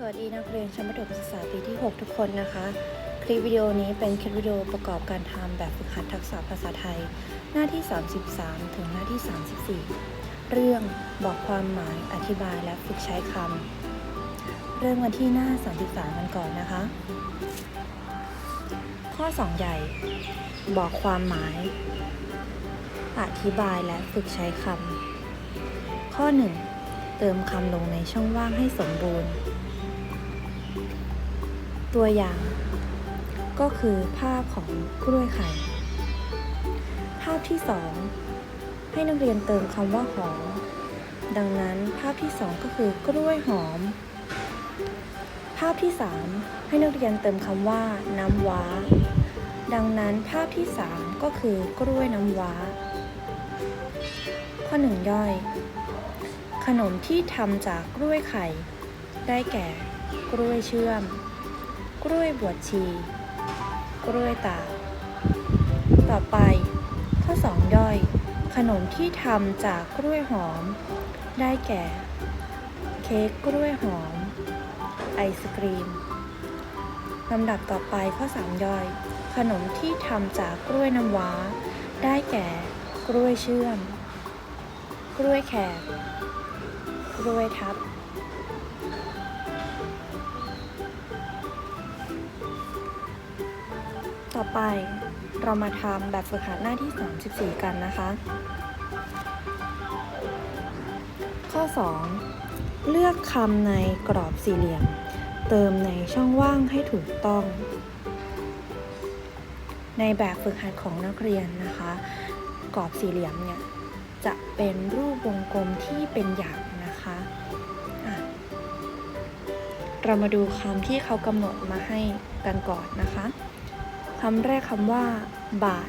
สวัสดีนักเรียนชั้นประถมศึกษาปีที่ 6 ทุกคนนะคะ คลิปวิดีโอนี้เป็นคลิปวิดีโอประกอบการทำแบบฝึกหัดทักษะภาษาไทย หน้าที่ 33 ถึงหน้าที่ 34 เรื่องบอกความหมายอธิบายและฝึกใช้คำเริ่มกันที่หน้า 33 กันก่อนนะคะ ข้อ 2 ใหญ่ บอกความหมาย อธิบายและฝึกใช้คำข้อ 1 เติมคำลงในช่องว่างให้สมบูรณ์ ตัวอย่าง ก็คือภาพของกล้วยไข่ ภาพที่สองให้นักเรียนเติมคำว่าหอม ดังนั้นภาพที่สองก็คือกล้วยหอม ภาพที่สามให้นักเรียนเติมคำว่า น้ำว้า ดังนั้นภาพที่สามก็คือกล้วยน้ำว้า ข้อหนึ่งย่อย ขนมที่ทำจากกล้วยไข่ ได้แก่ กล้วยเชื่อม กล้วยบวชชี กล้วยตากต่อไป ข้อ2ย่อย ขนมที่ทำจากกล้วยหอม ได้แก่ เค้กกล้วยหอม ไอศกรีมลำดับต่อไปข้อ3ย่อย ขนมที่ทำจากกล้วยน้ำว้า ได้แก่ กล้วยเชื่อม กล้วยแขกกล้วยทับ ต่อไปเรามาทำแบบฝึกหัดหน้าที่ 34 กันนะคะ ข้อ 2 เลือกคำในกรอบสี่เหลี่ยม เติมในช่องว่างให้ถูกต้อง ในแบบฝึกหัดของนักเรียนนะคะ กรอบสี่เหลี่ยมเนี่ยจะเป็นรูปวงกลมที่เป็นหยักนะคะะเรามาดูคำที่เขากำหนดมาให้กันก่อนนะคะ คำแรกคำว่า บาท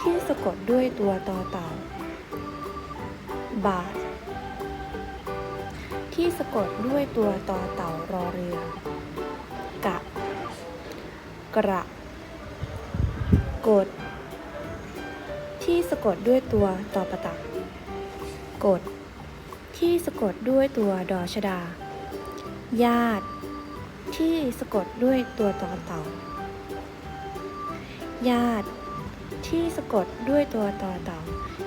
ที่สะกดด้วยตัวต่อเต่า บาท ที่สะกดด้วยตัวต่อเต่ารอเรือ กะ กระ กด ที่สะกดด้วยตัวต่อประตัก กด ที่สะกดด้วยตัวดอชดา ญาติ ที่สะกดด้วยตัวต่อเต่า ญาติ ที่สะกดด้วยตัวต่อเต่า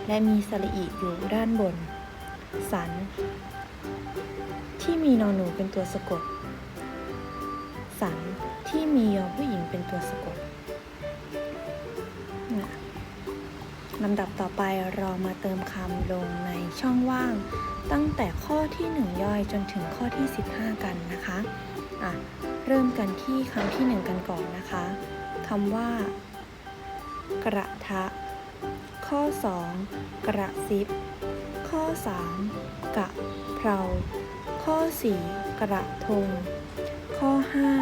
และมีสระอีอยู่ด้านบน สัน ที่มีนอนหนูเป็นตัวสะกด สันที่มียอผู้หญิงเป็นตัวสะกดนะลำดับต่อไปเรามาเติมคำลงในช่องว่าง ตั้งแต่ข้อที่ 1 ย่อยจนถึงข้อที่ 15 กันนะคะ อะ เริ่มกันที่คำที่ 1 กันก่อนนะคะคำว่า กระทะ ข้อ 2 กระซิบ ข้อ 3 กะเพรา ข้อ 4 กระทง ข้อ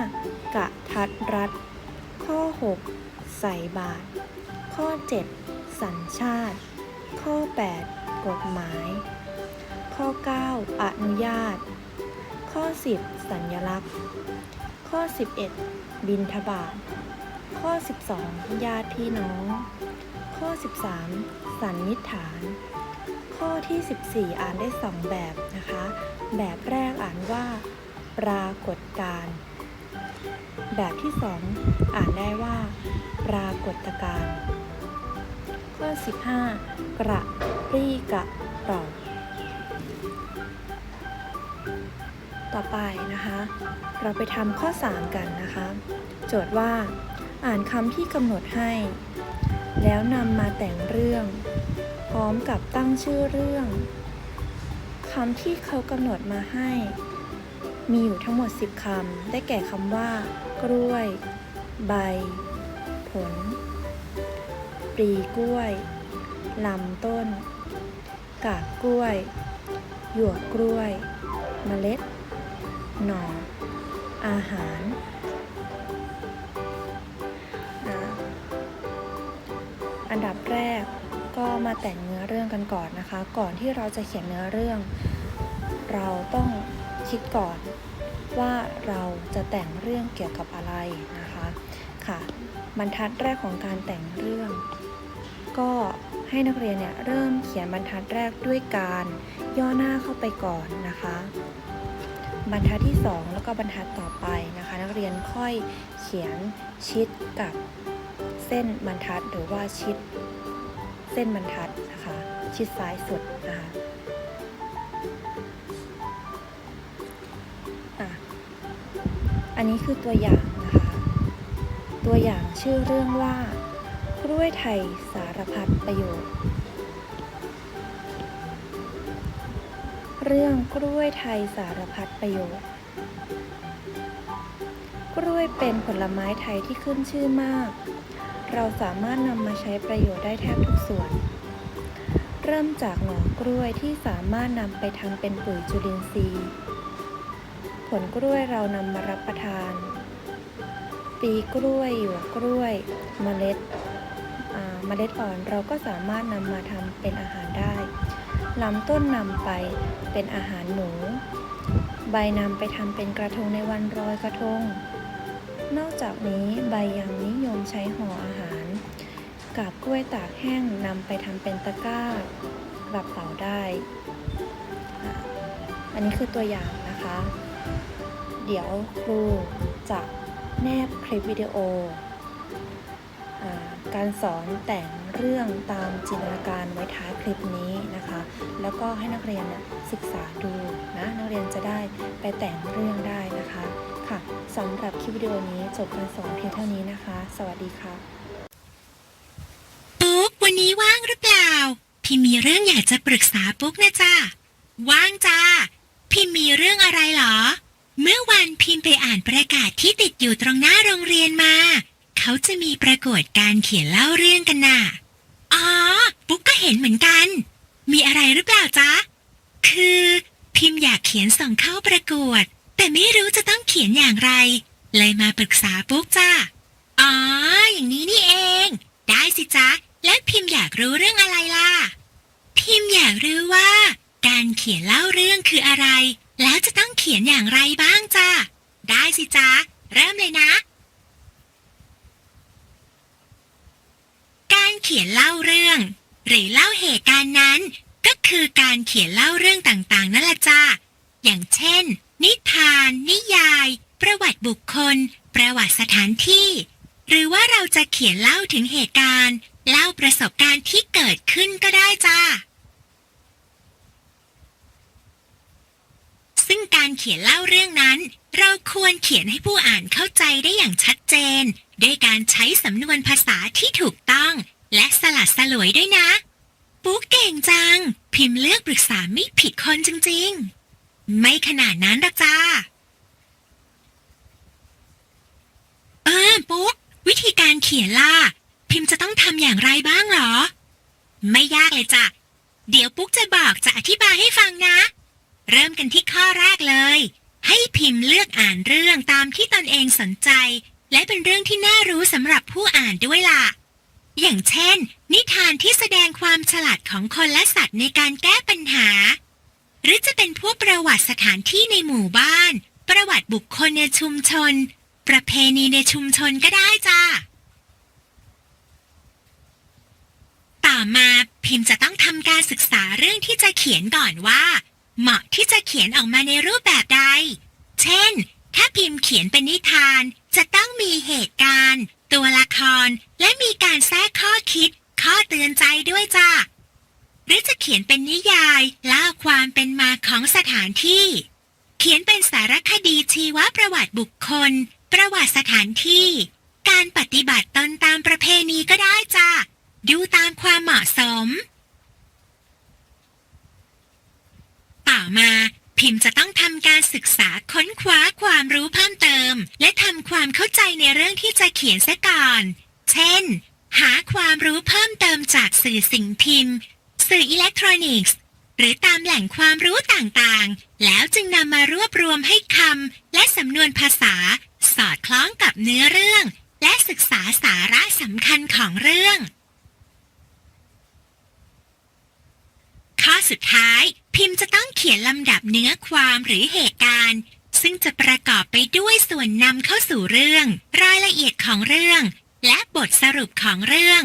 5 กะทัดรัด ข้อ 6 ใส่บาตรข้อ 7 สัญชาติ ข้อ 8 กฎหมาย ข้อ 9 อนุญาต ข้อ 10 สัญลักษณ์ ข้อ 11 บินทบาท ข้อ 12 ญาติพี่น้อง ข้อ 13 สันนิษฐาน ข้อที่ 14 อ่านได้ 2 แบบนะคะ แบบแรกอ่านว่า ปรากฏการ แบบที่ 2 อ่านได้ว่า ปรากฏการข้อ 15 กระปรี้กระเป่าต่อไปนะคะ เราไปทำข้อ 3 กันนะคะ โจทย์ว่า อ่านคำที่กำหนดให้ แล้วนำมาแต่งเรื่อง พร้อมกับตั้งชื่อเรื่องคำที่เขากำหนดมาให้ มีอยู่ทั้งหมด 10คำได้แก่คำว่า กล้วย ใบ ผล ปลีกล้วยลำต้น กากกล้วย หยวกกล้วย เมล็ด หน่อ อาหาร นดับแรกก็มาแต่งเนื้อเรื่องกันก่อนนะคะ ก่อนที่เราจะเขียนเนื้อเรื่อง เราต้องคิดก่อนว่าเราจะแต่งเรื่องเกี่ยวกับอะไรนะคะค่ะบรรทัดแรกของการแต่งเรื่อง ก็ให้นักเรียนเนี่ยเริ่มเขียนบรรทัดแรกด้วยการย่อหน้าเข้าไปก่อนนะคะ บรรทัดที่ 2 แล้วก็บรรทัดต่อไปนะคะ นักเรียนค่อยเขียนชิดกับ เส้นบรรทัดหรือว่าชิดเส้นบรรทัดนะคะ ชิดซ้ายสุดนะคะอันนี้คือตัวอย่างนะคะ ตัวอย่างชื่อเรื่องว่ากล้วยไทยสารพัดประโยชน์ เรื่องกล้วยไทยสารพัดประโยชน์ กล้วยเป็นผลไม้ไทยที่ขึ้นชื่อมาก เราสามารถนำมาใช้ประโยชน์ได้แทบทุกส่วน เริ่มจากหน่อกล้วยที่สามารถนำไปทำเป็นปุ๋ยจุลินทรีย์ ผลกล้วยเรานำมารับประทาน ปีกล้วยหยวกกล้วยเมล็ดเมล็ดอ่อนเราก็สามารถนำมาทำเป็นอาหารได้ลำต้นนำไปเป็นอาหารหมู ใบนำไปทำเป็นกระทงในวันลอยกระทง นอกจากนี้ใบยังนิยมใช้ห่ออาหาร กาบกล้วยตากแห้งนำไปทำเป็นตะกร้ากระเป๋าได้ อันนี้คือตัวอย่างนะคะ เดี๋ยวครูจะแนบคลิปวิดีโออการสอนแต่งเรื่องตามจินตนาการไว้ท้ายคลิปนี้นะคะ แล้วก็ให้นักเรียนนะศึกษาดูนะ นักเรียนจะได้ไปแต่งเรื่องได้นะคะ ค่ะสำหรับคลิปวิดีโอนี้จบการสอนเพียงเท่านี้นะคะ สวัสดีค่ะปุ๊กวันนี้ว่างหรือเปล่า พี่มีเรื่องอยากจะปรึกษาปุ๊กนะจ้าว่างจ้าพี่มีเรื่องอะไรเหรอ เมื่อวันพิมพ์ไปอ่านประกาศที่ติดอยู่ตรงหน้าโรงเรียนมา เขาจะมีประกวดการเขียนเล่าเรื่องกันน่ะอ๋อ ปุ๊กก็เห็นเหมือนกัน มีอะไรหรือเปล่าจ๊ะ คือ พิมพ์อยากเขียนส่งเข้าประกวด แต่ไม่รู้จะต้องเขียนอย่างไร เลยมาปรึกษาปุ๊กจ้า อ๋อ อย่างนี้นี่เอง ได้สิจ๊ะ แล้วพิมพ์อยากรู้เรื่องอะไรล่ะ พิมพ์อยากรู้ว่า การเขียนเล่าเรื่องคืออะไร แล้วจะต้องเขียนอย่างไรบ้างจ้ะได้สิจ๊ะ เริ่มเลยนะ การเขียนเล่าเรื่อง หรือเล่าเหตุการณ์นั้น ก็คือการเขียนเล่าเรื่องต่างๆ นั่นแหละจ้าอย่างเช่น นิทาน นิยาย ประวัติบุคคล ประวัติสถานที่ หรือว่าเราจะเขียนเล่าถึงเหตุการณ์ เล่าประสบการณ์ที่เกิดขึ้นก็ได้จ้าซึ่งการเขียนเล่าเรื่องนั้น เราควรเขียนให้ผู้อ่านเข้าใจได้อย่างชัดเจน ด้วยการใช้สำนวนภาษาที่ถูกต้อง และสลัดสลวยด้วยนะ ปุ๊กเก่งจัง พิมพ์เลือกปรึกษาไม่ผิดคนจริง ๆ ไม่ขนาดนั้นหรอกจ้า เออปุ๊ก วิธีการเขียนล่ะ พิมพ์จะต้องทำอย่างไรบ้างเหรอ ไม่ยากเลยจ้ะ เดี๋ยวปุ๊กจะบอกจะอธิบายให้ฟังนะ เริ่มกันที่ข้อแรกเลย ให้พิมพ์เลือกอ่านเรื่องตามที่ตนเองสนใจ และเป็นเรื่องที่น่ารู้สำหรับผู้อ่านด้วยล่ะ อย่างเช่น นิทานที่แสดงความฉลาดของคนและสัตว์ในการแก้ปัญหา หรือจะเป็นพวกประวัติสถานที่ในหมู่บ้าน ประวัติบุคคลในชุมชน ประเพณีในชุมชนก็ได้จ้าต่อมาพิมพ์จะต้องทำการศึกษาเรื่องที่จะเขียนก่อนว่า เหมาะที่จะเขียนออกมาในรูปแบบใด เช่น ถ้าพิมพ์เขียนเป็นนิทานจะต้องมีเหตุการณ์ ตัวละคร และมีการแทรกข้อคิด ข้อเตือนใจด้วยจ้า หรือจะเขียนเป็นนิยายเล่าความเป็นมาของสถานที่ เขียนเป็นสารคดีชีวประวัติบุคคล ประวัติสถานที่ การปฏิบัติตนตามประเพณีก็ได้จ้าดูตามความเหมาะสม ต่อมาพิมพ์จะต้องทำการศึกษาค้นคว้าความรู้เพิ่มเติม และทำความเข้าใจในเรื่องที่จะเขียนซะก่อน เช่น หาความรู้เพิ่มเติมจากสื่อสิ่งพิมพ์ สื่ออิเล็กทรอนิกส์ หรือตามแหล่งความรู้ต่างๆ แล้วจึงนำมารวบรวมให้คำและสำนวนภาษา สอดคล้องกับเนื้อเรื่อง และศึกษาสาระสำคัญของเรื่อง ข้อสุดท้าย พิมพ์จะต้องเขียนลำดับเนื้อความหรือเหตุการณ์ ซึ่งจะประกอบไปด้วยส่วนนำเข้าสู่เรื่อง รายละเอียดของเรื่อง และบทสรุปของเรื่อง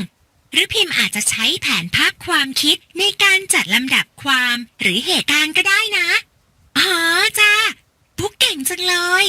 หรือพิมพ์อาจจะใช้แผนภาพความคิดในการจัดลำดับความหรือเหตุการณ์ก็ได้นะ อ๋อจ้าบุ๊กเก่งจังเลย